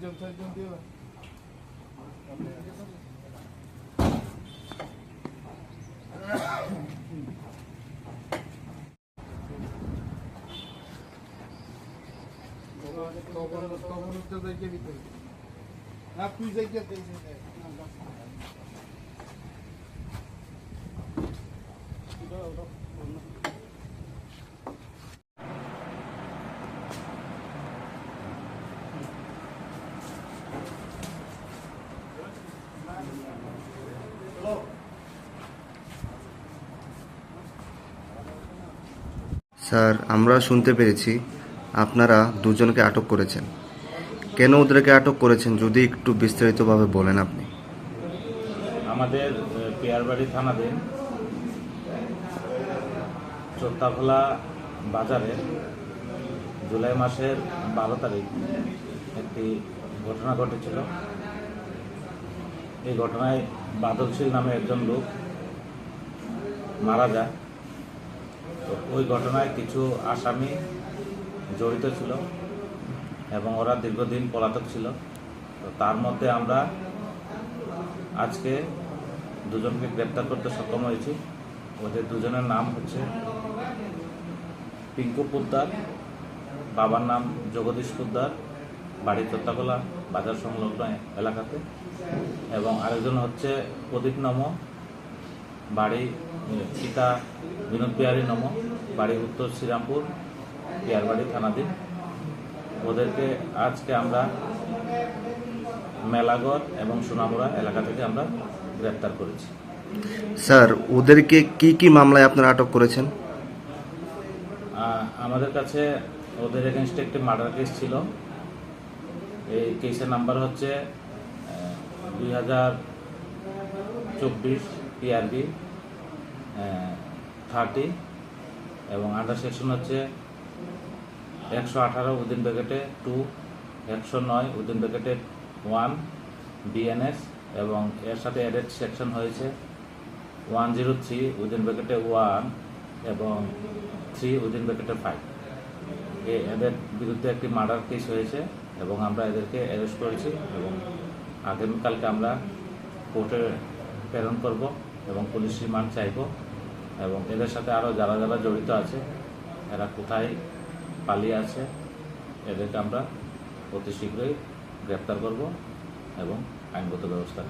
Tercüm tercüm diyorlar. Kavanozda da gibi. Hep yüze getirdim. Bu da orada. Sir, আমরা শুনতে পেরেছি আপনারা দুজনকে আটক করেছেন। কেন ওদেরকে আটক করেছেন, যদি একটু বিস্তারিতভাবে বলেন আপনি? আমাদের পেয়ারবাড়ি থানাতে চোত্তাখোলা বাজারে জুলাই মাসের বারো তারিখ একটি ঘটনা ঘটেছিল। এই ঘটনায় বাদলশীল নামে একজন লোক মারা যায়। তো ওই ঘটনায় কিছু আসামি জড়িত ছিল এবং ওরা দীর্ঘদিন পলাতক ছিল। তো তার মধ্যে আমরা আজকে দুজনকে গ্রেপ্তার করতে সক্ষম হয়েছি। ওদের দুজনের নাম হচ্ছে পিঙ্কু পোদ্দার, বাবার নাম জগদীশ পোদ্দার বাড়ি চত্তাকোলা বাজার সংলগ্ন এলাকাতে। এবং আরেকজন হচ্ছে প্রদীপ নম বাড়ি পিতা বিনোদ বিহারী নম বাড়ি উত্তর শ্রীরামপুর পিয়ারবাড়ি থানাধীন। ওদেরকে আজকে আমরা মেলাগড় এবং সোনামুড়া এলাকা থেকে আমরা গ্রেপ্তার করেছি। স্যার ওদেরকে কি কি মামলায় আপনারা আটক করেছেন? আমাদের কাছে ওদের এগেনস্টে একটি মার্ডার কেস ছিল। এই কেসের নাম্বার হচ্ছে দুই হাজার চব্বিশ পিআরবি থার্টি এবং আন্ডার সেকশন হচ্ছে একশো আঠারো উদিন ব্যাকেটে টু একশো নয় উদিন ব্যাকেটে ওয়ান বিএনএস এবং এর সাথে অ্যাডেড সেকশন হয়েছে ওয়ান জিরো থ্রি উইদিন ব্র্যাকেটে ওয়ান এবং থ্রি উইদিন ব্র্যাকেটে ফাইভ এদের বিরুদ্ধে একটি মার্ডার কেস হয়েছে। এবং আমরা এদেরকে অ্যারেস্ট করেছি এবং আগামীকালকে আমরা কোর্টে প্রেরণ করব এবং পুলিশ রিমান্ড চাইব এবং এদের সাথে আরও যারা যারা জড়িত আছে, এরা কোথায় পালিয়ে আছে, এদেরকে আমরা অতি শীঘ্রই গ্রেপ্তার করব এবং আইনগত ব্যবস্থা